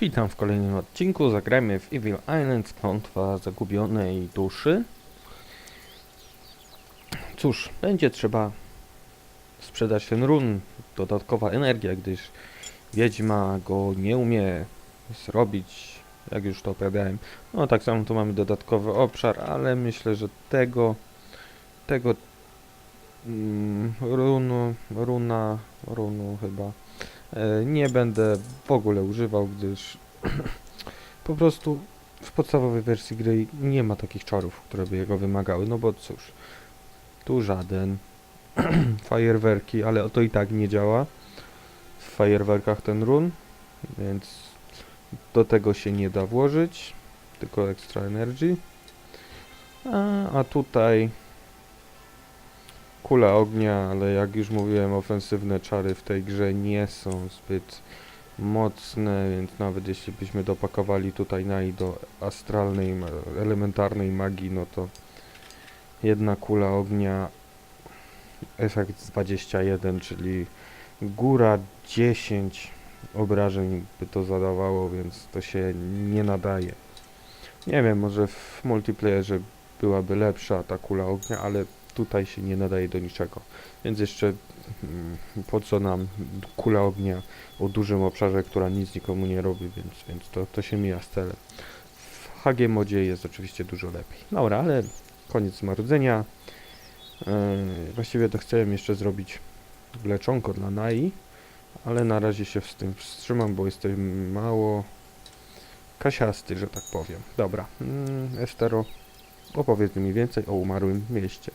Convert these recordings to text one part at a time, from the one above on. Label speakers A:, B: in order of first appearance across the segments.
A: Witam w kolejnym odcinku. Zagrajmy w Evil Island, klątwa zagubionej duszy. Cóż, będzie trzeba sprzedać ten run. Dodatkowa energia, gdyż wiedźma go nie umie zrobić, jak już to opowiadałem. No tak samo tu mamy dodatkowy obszar, ale myślę, że tego tego mm, runu, runa, runu chyba nie będę w ogóle używał, gdyż po prostu w podstawowej wersji gry nie ma takich czarów, które by jego wymagały, no bo cóż, tu żaden, fajerwerki, ale to i tak nie działa. W fajerwerkach ten run, więc do tego się nie da włożyć, tylko extra energy, a, a tutaj kula ognia, ale jak już mówiłem, ofensywne czary w tej grze nie są zbyt mocne, więc nawet jeśli byśmy dopakowali tutaj naj do astralnej, elementarnej magii, no to jedna kula ognia, efekt 21, czyli góra 10 obrażeń by to zadawało, więc to się nie nadaje. Nie wiem, może w multiplayerze byłaby lepsza ta kula ognia, ale tutaj się nie nadaje do niczego. Więc jeszcze mm, po co nam kula ognia o dużym obszarze, która nic nikomu nie robi, więc, więc to, to się mija z celem. W HG modzie jest oczywiście dużo lepiej. Dobra, ale koniec marudzenia. Yy, właściwie to chciałem jeszcze zrobić leczonko dla Nai, ale na razie się z tym wstrzymam, bo jestem mało kasiasty, że tak powiem. Dobra, mm, Estero, opowiedz mi więcej o umarłym mieście.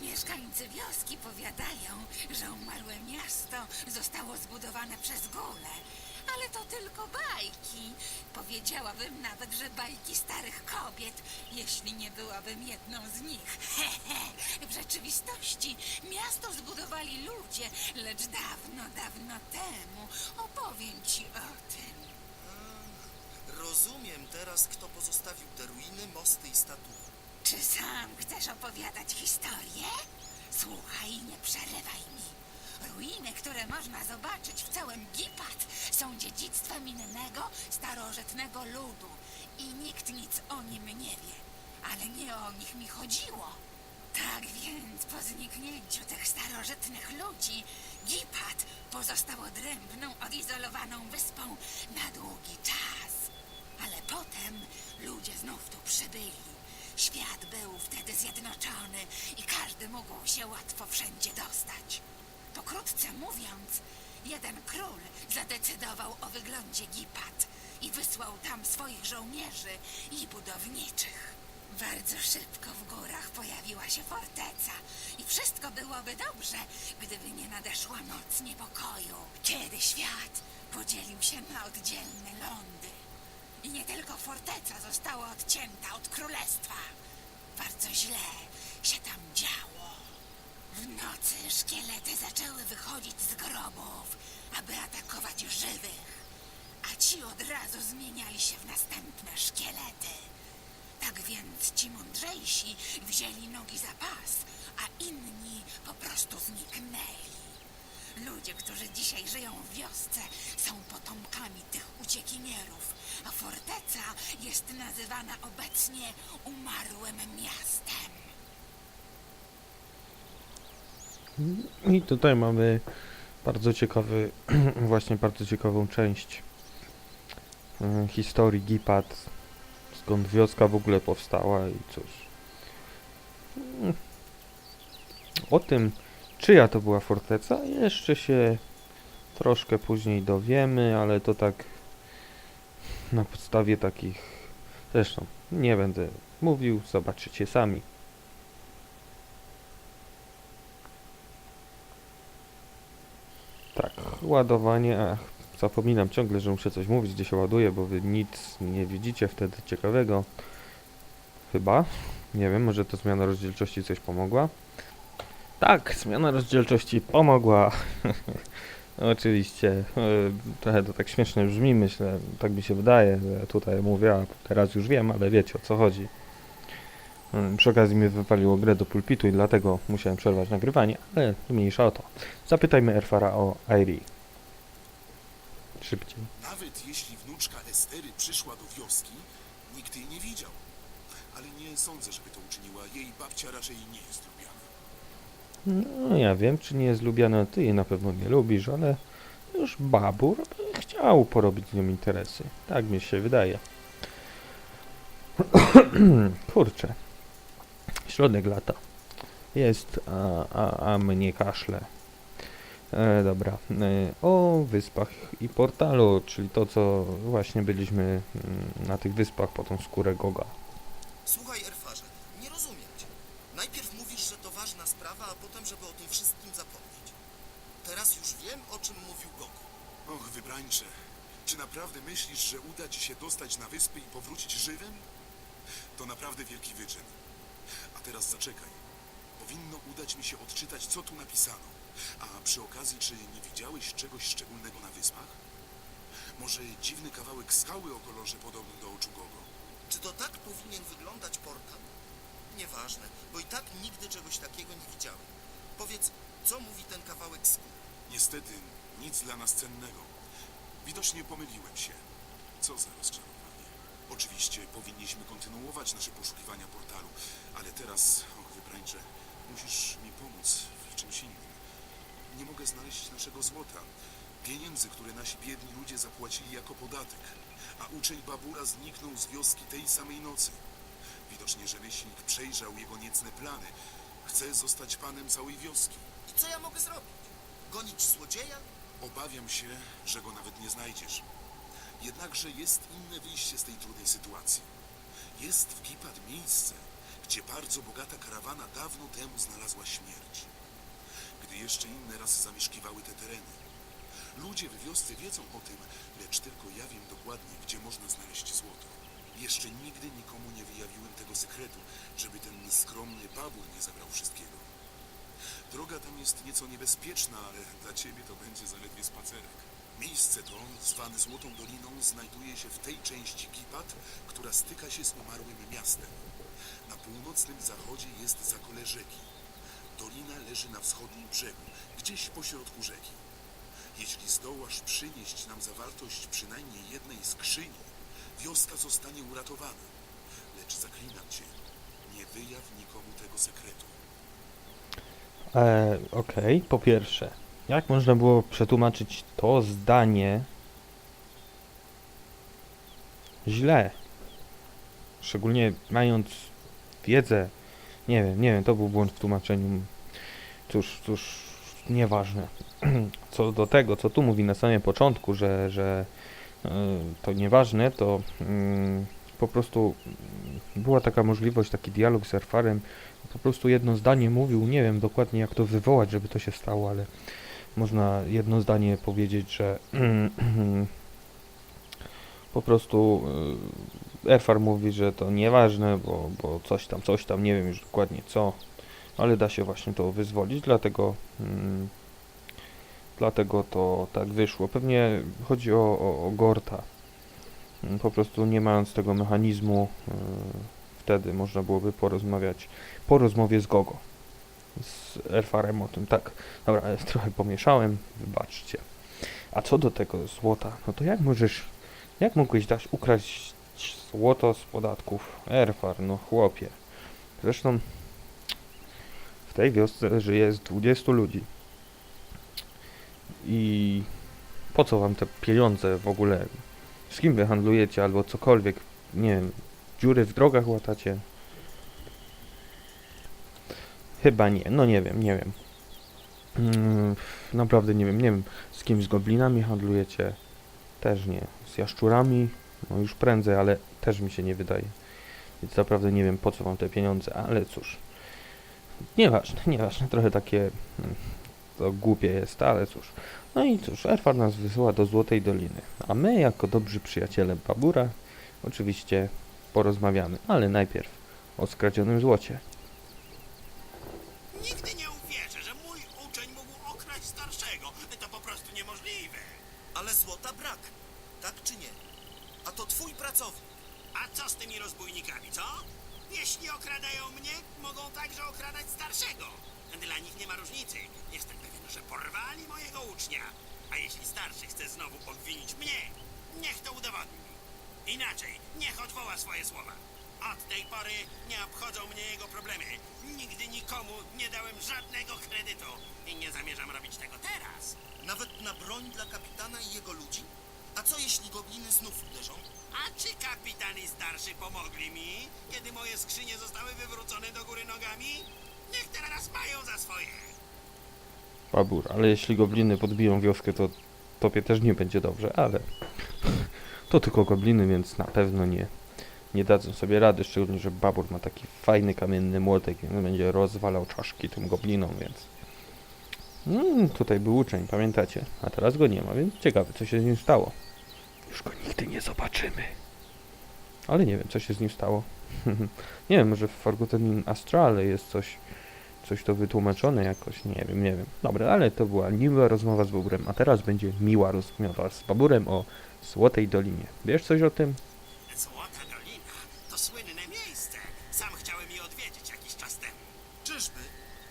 B: Mieszkańcy wioski powiadają, że umarłe miasto zostało zbudowane przez górę. Ale to tylko bajki. Powiedziałabym nawet, że bajki starych kobiet, jeśli nie byłabym jedną z nich. w rzeczywistości miasto zbudowali ludzie, lecz dawno, dawno temu opowiem ci o tym.
C: Rozumiem teraz, kto pozostawił te ruiny, mosty i statuły.
B: Czy sam chcesz opowiadać historię? Słuchaj nie przerywaj mi. Ruiny, które można zobaczyć w całym Gipat, są dziedzictwem innego, starożytnego ludu i nikt nic o nim nie wie. Ale nie o nich mi chodziło. Tak więc po zniknięciu tych starożytnych ludzi, Gipat pozostał odrębną, odizolowaną wyspą na długi czas. Ale potem ludzie znów tu przybyli. Świat był wtedy zjednoczony i każdy mógł się łatwo wszędzie dostać. Pokrótce mówiąc, jeden król zadecydował o wyglądzie Gipat i wysłał tam swoich żołnierzy i budowniczych. Bardzo szybko w górach pojawiła się forteca i wszystko byłoby dobrze, gdyby nie nadeszła noc niepokoju, kiedy świat podzielił się na oddzielne lądy. I nie tylko forteca została odcięta od królestwa. Bardzo źle się tam działo. W nocy szkielety zaczęły wychodzić z grobów, aby atakować żywych, a ci od razu zmieniali się w następne szkielety. Tak więc ci mądrzejsi wzięli nogi za pas, a inni po prostu zniknęli. Ludzie, którzy dzisiaj żyją w wiosce, są potomkami tych uciekinierów, forteca jest nazywana obecnie umarłym miastem.
A: I tutaj mamy bardzo ciekawy, właśnie bardzo ciekawą część e, historii Gipat, skąd wioska w ogóle powstała i cóż. O tym, czyja to była forteca, jeszcze się troszkę później dowiemy, ale to tak na podstawie takich, zresztą nie będę mówił, zobaczycie sami. Tak, ładowanie, ach, zapominam ciągle, że muszę coś mówić, gdzie się ładuje, bo wy nic nie widzicie wtedy ciekawego. Chyba. Nie wiem, może to zmiana rozdzielczości coś pomogła. Tak, zmiana rozdzielczości pomogła. Oczywiście, e, trochę to tak śmiesznie brzmi, myślę, tak mi się wydaje, że tutaj mówię, a teraz już wiem, ale wiecie o co chodzi. Mm, Przy okazji mnie wypaliło grę do pulpitu i dlatego musiałem przerwać nagrywanie, ale mniejsza o to. Zapytajmy Erfara o Airi. szybciej.
D: Nawet jeśli wnuczka Estery przyszła do wioski, nikt jej nie widział. Ale nie sądzę, żeby to uczyniła. Jej babcia raczej nie jest.
A: No ja wiem, czy nie jest lubiana, ty jej na pewno nie lubisz, ale już babur chciał porobić z nią interesy. Tak mi się wydaje. Kurczę. Środek lata. Jest, a, a, a mnie kaszle. E, dobra. E, o wyspach i portalu, czyli to, co właśnie byliśmy mm, na tych wyspach po tą skórę Goga.
C: Słuchaj, już wiem, o czym mówił Goku.
D: Och, wybrańcze, czy naprawdę myślisz, że uda ci się dostać na wyspy i powrócić żywym? To naprawdę wielki wyczyn. A teraz zaczekaj. Powinno udać mi się odczytać, co tu napisano. A przy okazji, czy nie widziałeś czegoś szczególnego na wyspach? Może dziwny kawałek skały o kolorze podobnym do oczu Gogo?
C: Czy to tak powinien wyglądać portal? Nieważne, bo i tak nigdy czegoś takiego nie widziałem. Powiedz, co mówi ten kawałek skóry?
D: Niestety, nic dla nas cennego. Widocznie pomyliłem się. Co za rozczarowanie. Oczywiście powinniśmy kontynuować nasze poszukiwania portalu, ale teraz, och wybrańcze, musisz mi pomóc w czymś innym. Nie mogę znaleźć naszego złota, pieniędzy, które nasi biedni ludzie zapłacili jako podatek, a uczeń Babura zniknął z wioski tej samej nocy. Widocznie rzemieślnik przejrzał jego niecne plany. Chce zostać panem całej wioski.
C: I co ja mogę zrobić? Gonić złodzieja?
D: Obawiam się, że go nawet nie znajdziesz. Jednakże jest inne wyjście z tej trudnej sytuacji. Jest w Gipad miejsce, gdzie bardzo bogata karawana dawno temu znalazła śmierć. Gdy jeszcze inne rasy zamieszkiwały te tereny. Ludzie w wiosce wiedzą o tym, lecz tylko ja wiem dokładnie, gdzie można znaleźć złoto. Jeszcze nigdy nikomu nie wyjawiłem tego sekretu, żeby ten skromny babur nie zabrał wszystkiego. Droga tam jest nieco niebezpieczna, ale dla ciebie to będzie zaledwie spacerek. Miejsce to, zwane Złotą Doliną, znajduje się w tej części Gipat, która styka się z umarłym miastem. Na północnym zachodzie jest zakole rzeki. Dolina leży na wschodnim brzegu, gdzieś pośrodku rzeki. Jeśli zdołasz przynieść nam zawartość przynajmniej jednej skrzyni, wioska zostanie uratowana. Lecz zaklinam cię, nie wyjaw nikomu tego sekretu.
A: E, Okej, po pierwsze, jak można było przetłumaczyć to zdanie źle? Szczególnie mając wiedzę. Nie wiem, nie wiem, to był błąd w tłumaczeniu. Cóż, cóż, nieważne. Co do tego, co tu mówi na samym początku, że, że e, to nieważne, to mm, po prostu była taka możliwość, taki dialog z Erfarem, po prostu jedno zdanie mówił, nie wiem dokładnie jak to wywołać, żeby to się stało, ale można jedno zdanie powiedzieć, że po prostu y, Erfar mówi, że to nieważne, bo, bo coś tam, coś tam, nie wiem już dokładnie co, ale da się właśnie to wyzwolić, dlatego mm, dlatego to tak wyszło. Pewnie chodzi o, o, o Gorta. Po prostu nie mając tego mechanizmu, y, wtedy można byłoby porozmawiać po rozmowie z Gogo. Z Elfarem o tym, tak. Dobra, trochę pomieszałem, wybaczcie. A co do tego złota, no to jak możesz, jak mogłeś dać ukraść złoto z podatków? Erfar, no chłopie. Zresztą w tej wiosce żyje z 20 ludzi. I po co wam te pieniądze w ogóle? Z kim wy handlujecie albo cokolwiek? Nie wiem, dziury w drogach łatacie? Chyba nie, no nie wiem, nie wiem. Mm, naprawdę nie wiem, nie wiem z kim z goblinami handlujecie. Też nie. Z jaszczurami, no już prędzej, ale też mi się nie wydaje. Więc naprawdę nie wiem po co wam te pieniądze, ale cóż. Nieważne, nieważne, trochę takie mm, to głupie jest, ale cóż. No i cóż, Erfar nas wysyła do Złotej Doliny, a my jako dobrzy przyjaciele Babura oczywiście porozmawiamy, ale najpierw o skradzionym złocie.
E: Nigdy nie uwierzę, że mój uczeń mógł okraść starszego. To po prostu niemożliwe.
C: Ale złota brak, tak czy nie? A to twój pracownik.
E: A co z tymi rozbójnikami, co? Jeśli okradają mnie, mogą także okradać starszego. Dla nich nie ma różnicy. Jestem pewien, że porwali mojego ucznia. A jeśli starszy chce znowu obwinić mnie, niech to udowodni. Inaczej, niech odwoła swoje słowa. Od tej pory nie obchodzą mnie jego problemy. Nigdy nikomu nie dałem żadnego kredytu i nie zamierzam robić tego teraz.
C: Nawet na broń dla kapitana i jego ludzi? A co jeśli gobliny znów uderzą?
E: A czy kapitan i starszy pomogli mi, kiedy moje skrzynie zostały wywrócone do góry nogami? Niech teraz mają za swoje.
A: Babur, ale jeśli gobliny podbiją wioskę, to tobie też nie będzie dobrze, ale to tylko gobliny, więc na pewno nie, nie dadzą sobie rady, szczególnie, że Babur ma taki fajny kamienny młotek, więc będzie rozwalał czaszki tym goblinom, więc mm, tutaj był uczeń, pamiętacie, a teraz go nie ma, więc ciekawe, co się z nim stało. Już go nigdy nie zobaczymy. Ale nie wiem, co się z nim stało. nie wiem, może w Forgotten Astrale jest coś coś to wytłumaczone jakoś, nie wiem, nie wiem. Dobra, ale to była miła rozmowa z Baburem, a teraz będzie miła rozmowa z Baburem o Złotej Dolinie. Wiesz coś o tym?
E: Złota Dolina to słynne miejsce. Sam chciałem je odwiedzić jakiś czas temu.
C: Czyżby?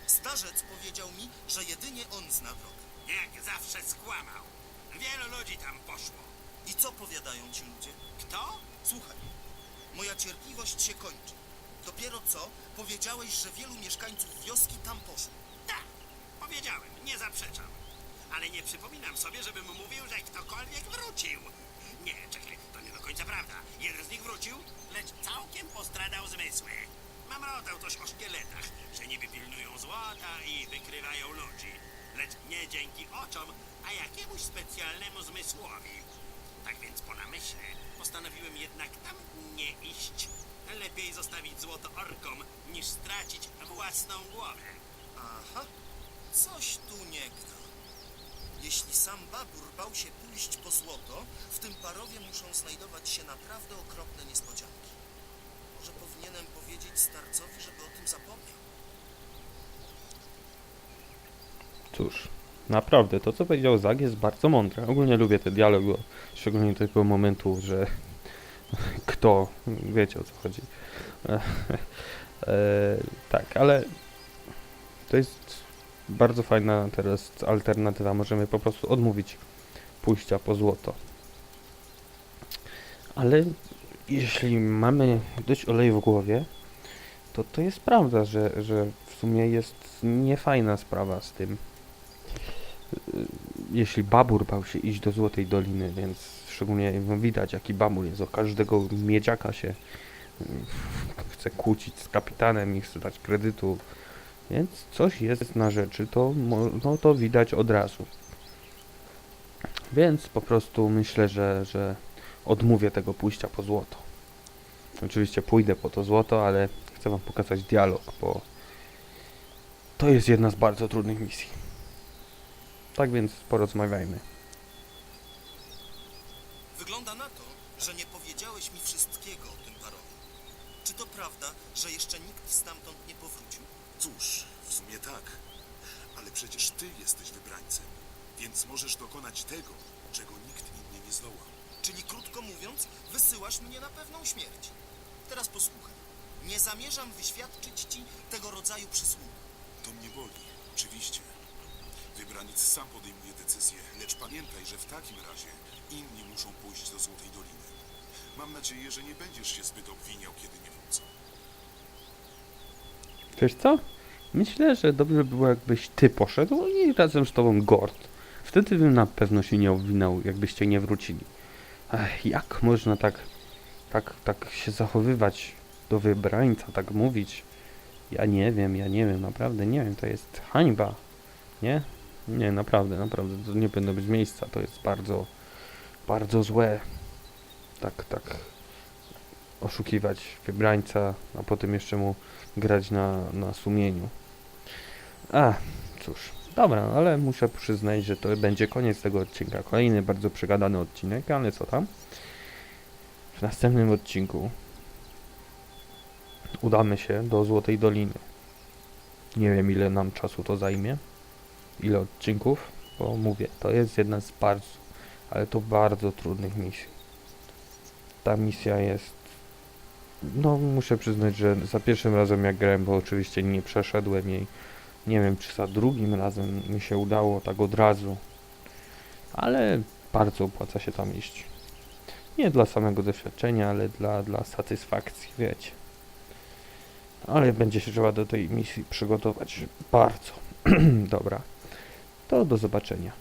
C: Starzec powiedział mi, że jedynie on zna drogę.
E: Jak zawsze skłamał. Wielu ludzi tam poszło.
C: I co powiadają ci ludzie?
E: Kto?
C: Słuchaj, moja cierpliwość się kończy. Dopiero co powiedziałeś, że wielu mieszkańców wioski tam poszło.
E: Tak, powiedziałem, nie zaprzeczam. Ale nie przypominam sobie, żebym mówił, że ktokolwiek wrócił. Nie, czekaj, to nie do końca prawda. Jeden z nich wrócił, lecz całkiem postradał zmysły. Mamrotał coś o szkieletach, że niby pilnują złota i wykrywają ludzi. Lecz nie dzięki oczom, a jakiemuś specjalnemu zmysłowi. Tak więc po namyśle postanowiłem jednak tam nie iść. Lepiej zostawić złoto orkom, niż stracić własną głowę.
C: Aha, coś tu nie gra. Jeśli sam Babur bał się pójść po złoto, w tym parowie muszą znajdować się naprawdę okropne niespodzianki. Może powinienem powiedzieć starcowi, żeby o tym zapomniał.
A: Cóż, naprawdę, to co powiedział Zag jest bardzo mądre. Ogólnie lubię te dialog, bo szczególnie tego momentu, że kto, wiecie o co chodzi. e, tak, ale to jest bardzo fajna teraz alternatywa. Możemy po prostu odmówić pójścia po złoto. Ale jeśli mamy dość oleju w głowie, to to jest prawda, że, że w sumie jest niefajna sprawa z tym. Y, Jeśli Babur bał się iść do Złotej Doliny, więc szczególnie no, widać jaki Babur jest, o każdego miedziaka się y, chce kłócić z kapitanem i chce dać kredytu, więc coś jest na rzeczy, to, no, to widać od razu. Więc po prostu myślę, że, że odmówię tego pójścia po złoto. Oczywiście pójdę po to złoto, ale chcę wam pokazać dialog, bo to jest jedna z bardzo trudnych misji. Tak więc porozmawiajmy.
C: Wygląda na to, że nie powiedziałeś mi wszystkiego o tym parowie. Czy to prawda, że jeszcze nikt stamtąd nie powrócił?
D: Cóż, w sumie tak. Ale przecież ty jesteś wybrańcem, więc możesz dokonać tego, czego nikt inny nie zdoła.
C: Czyli krótko mówiąc, wysyłasz mnie na pewną śmierć. Teraz posłuchaj. Nie zamierzam wyświadczyć ci tego rodzaju przysługi.
D: To mnie boli, oczywiście. Wybraniec sam podejmuje decyzję, lecz pamiętaj, że w takim razie inni muszą pójść do Złotej Doliny. Mam nadzieję, że nie będziesz się zbyt obwiniał, kiedy nie wrócą.
A: Wiesz co? Myślę, że dobrze by było jakbyś ty poszedł i razem z tobą Gord. Wtedy bym na pewno się nie obwinął, jakbyście nie wrócili. Ech, jak można tak, tak, tak się zachowywać do wybrańca, tak mówić? Ja nie wiem, ja nie wiem, naprawdę nie wiem, to jest hańba. Nie? Nie, naprawdę, naprawdę, to nie będę być miejsca, to jest bardzo, bardzo złe. Tak, tak oszukiwać wybrańca, a potem jeszcze mu grać na, na sumieniu. A, cóż, dobra, ale muszę przyznać, że to będzie koniec tego odcinka. Kolejny bardzo przegadany odcinek, ale co tam? W następnym odcinku udamy się do Złotej Doliny. Nie wiem ile nam czasu to zajmie, ile odcinków, bo mówię, to jest jedna z bardzo, ale to bardzo trudnych misji. Ta misja jest... No, muszę przyznać, że za pierwszym razem jak grałem, bo oczywiście nie przeszedłem jej. Nie wiem, czy za drugim razem mi się udało tak od razu. Ale bardzo opłaca się tam iść. Nie dla samego doświadczenia, ale dla, dla satysfakcji, wiecie. Ale będzie się trzeba do tej misji przygotować bardzo. Dobra, to do zobaczenia.